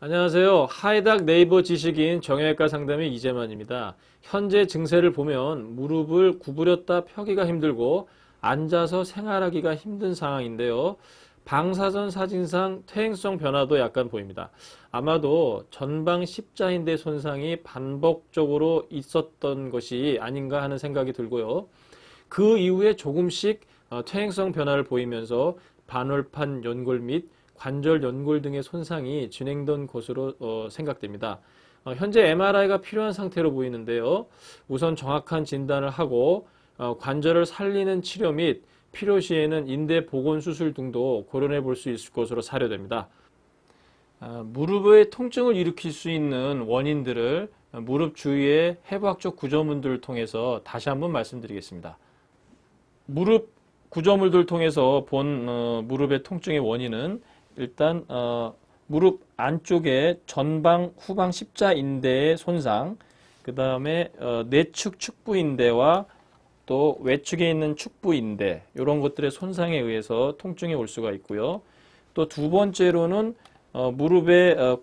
안녕하세요. 하이닥 네이버 지식인 정형외과 상담의 이재만입니다. 현재 증세를 보면 무릎을 구부렸다 펴기가 힘들고 앉아서 생활하기가 힘든 상황인데요. 방사선 사진상 퇴행성 변화도 약간 보입니다. 아마도 전방 십자인대 손상이 반복적으로 있었던 것이 아닌가 하는 생각이 들고요. 그 이후에 조금씩 어, 퇴행성 변화를 보이면서 반월판 연골 및 관절 연골 등의 손상이 진행된 것으로 어, 생각됩니다. 어, 현재 MRI가 필요한 상태로 보이는데요. 우선 정확한 진단을 하고 어, 관절을 살리는 치료 및 필요 시에는 인대 복원 수술 등도 고려해 볼 수 있을 것으로 사료됩니다. 아, 무릎의 통증을 일으킬 수 있는 원인들을 무릎 주위의 해부학적 구조물들을 통해서 다시 한번 말씀드리겠습니다. 무릎 구조물들을 통해서 본 어, 무릎의 통증의 원인은 일단 어, 무릎 안쪽에 전방 후방 십자 인대의 손상, 그 다음에 어, 내측 축부 인대와 또 외측에 있는 축부 인대 이런 것들의 손상에 의해서 통증이 올 수가 있고요. 또 두 번째로는 어, 무릎에 어,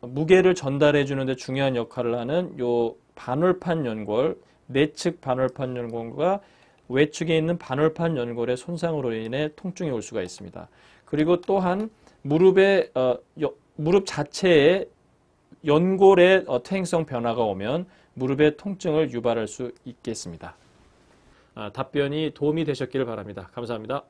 무게를 전달해 주는데 중요한 역할을 하는 요 반월판 연골, 내측 반월판 연골과 외측에 있는 반월판 연골의 손상으로 인해 통증이 올 수가 있습니다. 그리고 또한 무릎의 어, 여, 무릎 자체에 연골의 어, 퇴행성 변화가 오면 무릎의 통증을 유발할 수 있겠습니다. 아, 답변이 도움이 되셨기를 바랍니다. 감사합니다.